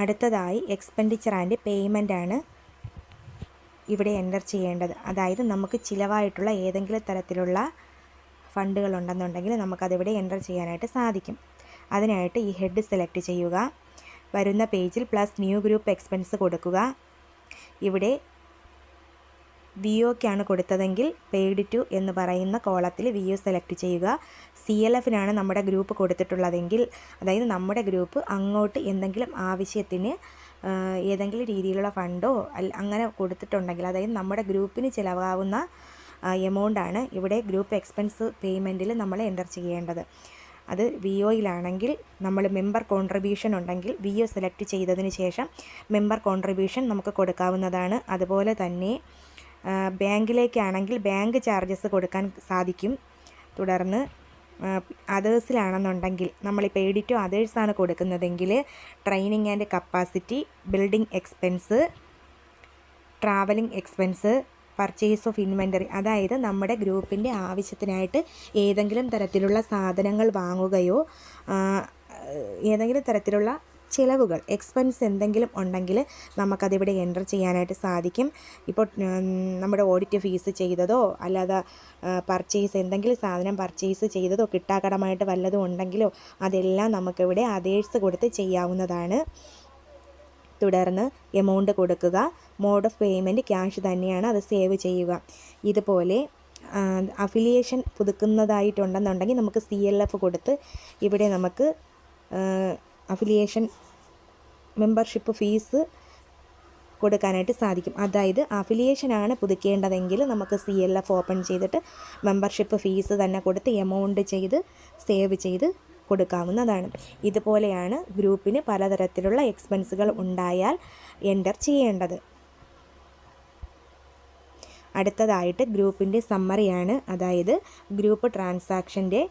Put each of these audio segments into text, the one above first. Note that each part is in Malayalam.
അടുത്തതായി എക്സ്പെൻഡിച്ചർ ആൻഡ് പേയ്മെന്റ് ആണ് ഇവിടെ എന്റർ ചെയ്യേണ്ടത്. അതായത് നമുക്ക് ചിലവായിട്ടുള്ള ഏതെങ്കിലും തരത്തിലുള്ള ഫണ്ടുകൾ ഉണ്ടെന്നുണ്ടെങ്കിൽ നമുക്കതിവിടെ എന്റർ ചെയ്യാനായിട്ട് സാധിക്കും. അതിനായിട്ട് ഈ ഹെഡ് സെലക്ട് ചെയ്യുക. വരുന്ന പേജിൽ പ്ലസ് ന്യൂ ഗ്രൂപ്പ് എക്സ്പെൻസ് കൊടുക്കുക. ഇവിടെ വി ഒക്കാണ് കൊടുത്തതെങ്കിൽ പെയ്ഡ് ടു എന്ന് പറയുന്ന കോളത്തിൽ വി ഒ സെലക്ട് ചെയ്യുക. സി എൽ എഫിനാണ് നമ്മുടെ ഗ്രൂപ്പ് കൊടുത്തിട്ടുള്ളതെങ്കിൽ അതായത് നമ്മുടെ ഗ്രൂപ്പ് അങ്ങോട്ട് എന്തെങ്കിലും ആവശ്യത്തിന് ഏതെങ്കിലും രീതിയിലുള്ള ഫണ്ടോ അങ്ങനെ കൊടുത്തിട്ടുണ്ടെങ്കിൽ അതായത് നമ്മുടെ ഗ്രൂപ്പിന് ചിലവാകുന്ന എമൗണ്ടാണ് ഇവിടെ ഗ്രൂപ്പ് എക്സ്പെൻസ് പേയ്മെന്റിൽ നമ്മൾ എന്റർ ചെയ്യേണ്ടത്. അത് വി ഒയിലാണെങ്കിൽ നമ്മൾ മെമ്പർ കോൺട്രിബ്യൂഷൻ ഉണ്ടെങ്കിൽ വി ഒ സെലക്ട് ചെയ്തതിന് ശേഷം മെമ്പർ കോൺട്രിബ്യൂഷൻ നമുക്ക് കൊടുക്കാവുന്നതാണ്. അതുപോലെ തന്നെ ബാങ്കിലേക്കാണെങ്കിൽ ബാങ്ക് ചാർജസ് കൊടുക്കാൻ സാധിക്കും. തുടർന്ന് അതേഴ്സിലാണെന്നുണ്ടെങ്കിൽ നമ്മളിപ്പോൾ എഡിറ്റോ അതേഴ്സാണ് കൊടുക്കുന്നതെങ്കിൽ training and capacity building expense travelling expense purchase of inventory അതായത് നമ്മുടെ ഗ്രൂപ്പിന്റെ ആവശ്യത്തിനായിട്ട് ഏതെങ്കിലും തരത്തിലുള്ള സാധനങ്ങൾ വാങ്ങുകയോ ഏതെങ്കിലും തരത്തിലുള്ള ചിലവുകൾ എക്സ്പെൻസ് എന്തെങ്കിലും ഉണ്ടെങ്കിൽ നമുക്കതിവിടെ എന്റർ ചെയ്യാനായിട്ട് സാധിക്കും. ഇപ്പോൾ നമ്മുടെ ഓഡിറ്റ് ഫീസ് ചെയ്തതോ അല്ലാതെ പർച്ചേസ് എന്തെങ്കിലും സാധനം പർച്ചേസ് ചെയ്തതോ കിട്ടാക്കടമായിട്ട് വല്ലതും ഉണ്ടെങ്കിലോ അതെല്ലാം നമുക്കിവിടെ അതേഴ്സ് കൊടുത്ത് ചെയ്യാവുന്നതാണ്. തുടർന്ന് എമൗണ്ട് കൊടുക്കുക മോഡ് ഓഫ് പേയ്മെന്റ് ക്യാഷ് തന്നെയാണ് അത് സേവ് ചെയ്യുക. ഇതുപോലെ അഫിലിയേഷൻ പുതുക്കുന്നതായിട്ടുണ്ടെന്നുണ്ടെങ്കിൽ നമുക്ക് സി എൽ എഫ് കൊടുത്ത് ഇവിടെ നമുക്ക് അഫിലിയേഷൻ മെമ്പർഷിപ്പ് ഫീസ് കൊടുക്കാനായിട്ട് സാധിക്കും. അതായത് അഫിലിയേഷനാണ് പുതുക്കേണ്ടതെങ്കിൽ നമുക്ക് സി എൽ എഫ് ഓപ്പൺ ചെയ്തിട്ട് മെമ്പർഷിപ്പ് ഫീസ് തന്നെ കൊടുത്ത് എമൗണ്ട് ചെയ്ത് സേവ് ചെയ്ത് കൊടുക്കാവുന്നതാണ്. ഇതുപോലെയാണ് ഗ്രൂപ്പിന് പലതരത്തിലുള്ള എക്സ്പെൻസുകൾ ഉണ്ടായാൽ എന്റർ ചെയ്യേണ്ടത്. അടുത്തതായിട്ട് ഗ്രൂപ്പിന്റെ സമ്മറിയാണ്. അതായത് ഗ്രൂപ്പ് ട്രാൻസാക്ഷന്റെ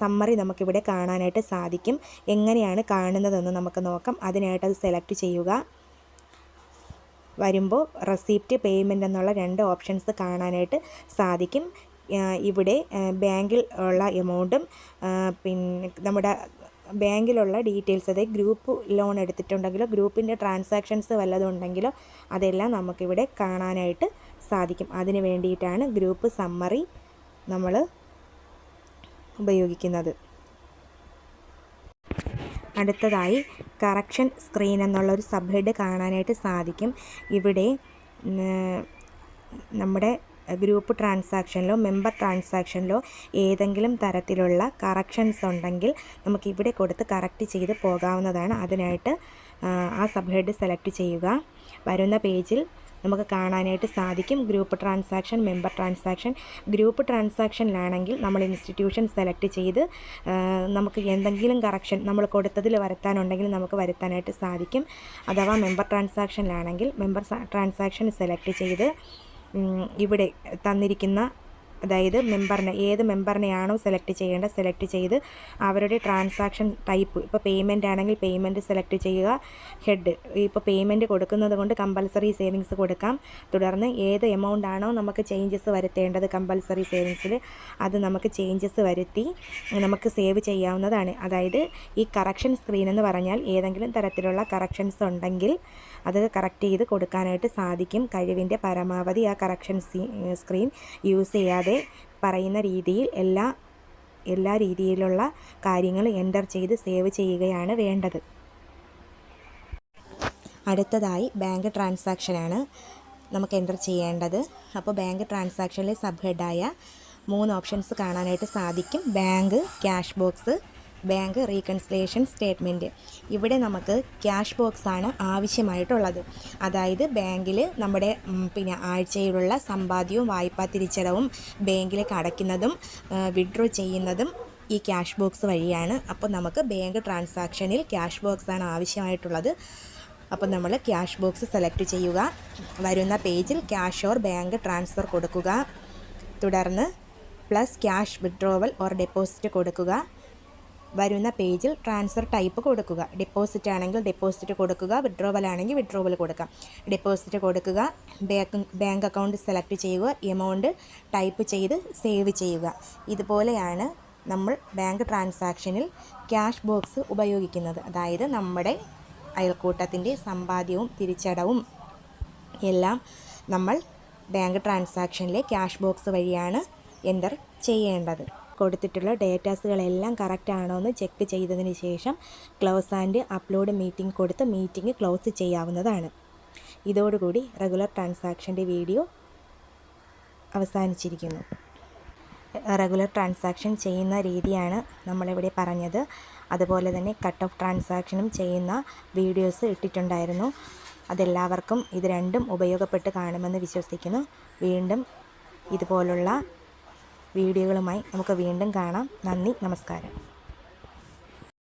സമ്മറി നമുക്കിവിടെ കാണാനായിട്ട് സാധിക്കും. എങ്ങനെയാണ് കാണുന്നതെന്ന് നമുക്ക് നോക്കാം. അതിനായിട്ട് അത് സെലക്ട് ചെയ്യുക. വരുമ്പോൾ റെസിപ്റ്റ് പേയ്മെന്റ് എന്നുള്ള രണ്ട് ഓപ്ഷൻസ് കാണാനായിട്ട് സാധിക്കും. ഇവിടെ ബാങ്കിൽ ഉള്ള എമൗണ്ടും പിന്നെ നമ്മുടെ ബാങ്കിലുള്ള ഡീറ്റെയിൽസ് അതായത് ഗ്രൂപ്പ് ലോൺ എടുത്തിട്ടുണ്ടെങ്കിലോ ഗ്രൂപ്പിന്റെ ട്രാൻസാക്ഷൻസ് വല്ലതും ഉണ്ടെങ്കിലോ അതെല്ലാം നമുക്കിവിടെ കാണാനായിട്ട് സാധിക്കും. അതിന് വേണ്ടിയിട്ടാണ് ഗ്രൂപ്പ് സമ്മറി നമ്മൾ ഉപയോഗിക്കുന്നത്. അടുത്തതായി കറക്ഷൻ സ്ക്രീൻ എന്നുള്ളൊരു സബ് ഹെഡ് കാണാനായിട്ട് സാധിക്കും. ഇവിടെ നമ്മുടെ ഗ്രൂപ്പ് ട്രാൻസാക്ഷനിലോ മെമ്പർ ട്രാൻസാക്ഷനിലോ ഏതെങ്കിലും തരത്തിലുള്ള കറക്ഷൻസ് ഉണ്ടെങ്കിൽ നമുക്ക് ഇവിടെ കൊടുത്ത് കറക്റ്റ് ചെയ്ത് പോകാവുന്നതാണ്. അതിനായിട്ട് ആ, സബ് ഹെഡ് സെലക്ട് ചെയ്യുക. വരുന്ന പേജിൽ നമുക്ക് കാണാനായിട്ട് സാധിക്കും. Group transaction member transaction group ട്രാൻസാക്ഷനിലാണെങ്കിൽ നമ്മൾ ഇൻസ്റ്റിറ്റ്യൂഷൻ സെലക്ട് ചെയ്ത് നമുക്ക് എന്തെങ്കിലും കറക്ഷൻ നമ്മൾ കൊടുത്തതിൽ വരുത്താനുണ്ടെങ്കിൽ നമുക്ക് വരുത്താനായിട്ട് സാധിക്കും. അഥവാ മെമ്പർ ട്രാൻസാക്ഷനിലാണെങ്കിൽ മെമ്പർ ട്രാൻസാക്ഷൻ സെലക്ട് ചെയ്ത് ഇവിടെ തന്നിരിക്കുന്ന അതായത് മെമ്പറിനെ ഏത് മെമ്പറിനെയാണോ സെലക്ട് ചെയ്യേണ്ടത് സെലക്ട് ചെയ്ത് അവരുടെ ട്രാൻസാക്ഷൻ ടൈപ്പ് ഇപ്പോൾ പേയ്മെന്റ് ആണെങ്കിൽ പേയ്മെന്റ് സെലക്ട് ചെയ്യുക ഹെഡ് ഇപ്പോൾ പേയ്മെന്റ് കൊടുക്കുന്നത് കൊണ്ട് കമ്പൽസറി സേവിങ്സ് കൊടുക്കാം. തുടർന്ന് ഏത് എമൗണ്ട് ആണോ നമുക്ക് ചേഞ്ചസ് വരുത്തേണ്ടത് കമ്പൽസറി സേവിങ്സിൽ അത് നമുക്ക് ചേഞ്ചസ് വരുത്തി നമുക്ക് സേവ് ചെയ്യാവുന്നതാണ്. അതായത് ഈ കറക്ഷൻ സ്ക്രീൻ എന്ന് പറഞ്ഞാൽ ഏതെങ്കിലും തരത്തിലുള്ള കറക്ഷൻസ് ഉണ്ടെങ്കിൽ അത് കറക്റ്റ് ചെയ്ത് കൊടുക്കാനായിട്ട് സാധിക്കും. കഴിവിന്റെ പരമാവധി ആ കറക്ഷൻ സ്ക്രീൻ യൂസ് ചെയ്യാതെ പറയുന്ന രീതിയിൽ എല്ലാ എല്ലാ രീതിയിലുള്ള കാര്യങ്ങൾ എന്റർ ചെയ്ത് സേവ് ചെയ്യുകയാണ് വേണ്ടത്. അടുത്തതായി ബാങ്ക് ട്രാൻസാക്ഷനാണ് നമുക്ക് എന്റർ ചെയ്യേണ്ടത്. അപ്പോൾ ബാങ്ക് ട്രാൻസാക്ഷനിൽ സബ് ഹെഡായ മൂന്ന് ഓപ്ഷൻസ് കാണാനായിട്ട് സാധിക്കും. Bank cash box bank reconciliation statement ഇവിടെ നമുക്ക് ക്യാഷ് ബോക്സാണ് ആവശ്യമായിട്ടുള്ളത്. അതായത് ബാങ്കിൽ നമ്മുടെ പിന്നെ ആഴ്ചയിലുള്ള സമ്പാദ്യവും വായ്പാ തിരിച്ചടവും ബാങ്കിലേക്ക് അടയ്ക്കുന്നതും വിഡ്രോ ചെയ്യുന്നതും ഈ ക്യാഷ് ബോക്സ് വഴിയാണ്. അപ്പോൾ നമുക്ക് ബാങ്ക് ട്രാൻസാക്ഷനിൽ ക്യാഷ് ബോക്സാണ് ആവശ്യമായിട്ടുള്ളത്. അപ്പോൾ നമ്മൾ ക്യാഷ് ബോക്സ് സെലക്ട് ചെയ്യുക. വരുന്ന പേജിൽ ക്യാഷ് ഓർ ബാങ്ക് ട്രാൻസ്ഫർ കൊടുക്കുക. തുടർന്ന് plus cash withdrawal or deposit കൊടുക്കുക. വരുന്ന പേജിൽ ട്രാൻസ്ഫർ ടൈപ്പ് കൊടുക്കുക. ഡെപ്പോസിറ്റ് ആണെങ്കിൽ ഡെപ്പോസിറ്റ് കൊടുക്കുക. വിഡ്രോവൽ ആണെങ്കിൽ വിഡ്രോവൽ കൊടുക്കാം. ഡെപ്പോസിറ്റ് കൊടുക്കുക. ബാങ്ക് ബാങ്ക് അക്കൗണ്ട് സെലക്ട് ചെയ്യുക. എമൗണ്ട് ടൈപ്പ് ചെയ്ത് സേവ് ചെയ്യുക. ഇതുപോലെയാണ് നമ്മൾ ബാങ്ക് ട്രാൻസാക്ഷനിൽ ക്യാഷ് ബോക്സ് ഉപയോഗിക്കുന്നത്. അതായത് നമ്മുടെ അയൽക്കൂട്ടത്തിന്റെ സമ്പാദ്യവും തിരിച്ചടവും എല്ലാം നമ്മൾ ബാങ്ക് ട്രാൻസാക്ഷനിലെ ക്യാഷ് ബോക്സ് വഴിയാണ് എന്റർ ചെയ്യേണ്ടത്. കൊടുത്തിട്ടുള്ള ഡേറ്റാസുകളെല്ലാം കറക്റ്റ് ആണോ എന്ന് ചെക്ക് ചെയ്തതിന് ശേഷം ക്ലോസ് ആൻഡ് അപ്ലോഡ് മീറ്റിംഗ് കൊടുത്ത് മീറ്റിംഗ് ക്ലോസ് ചെയ്യാവുന്നതാണ്. ഇതോടുകൂടി റെഗുലർ ട്രാൻസാക്ഷന്റെ വീഡിയോ അവസാനിച്ചിരിക്കുന്നു. റെഗുലർ ട്രാൻസാക്ഷൻ ചെയ്യുന്ന രീതിയാണ് നമ്മളിവിടെ പറഞ്ഞത്. അതുപോലെ തന്നെ കട്ട് ഓഫ് ട്രാൻസാക്ഷനും ചെയ്യുന്ന വീഡിയോസ് ഇട്ടിട്ടുണ്ടായിരുന്നു. അതെല്ലാവർക്കും ഇത് രണ്ടും ഉപയോഗപ്പെട്ട് കാണുമെന്ന് വിശ്വസിക്കുന്നു. വീണ്ടും ഇതുപോലുള്ള വീഡിയോകളുമായി നമുക്ക് വീണ്ടും കാണാം. നന്ദി നമസ്കാരം.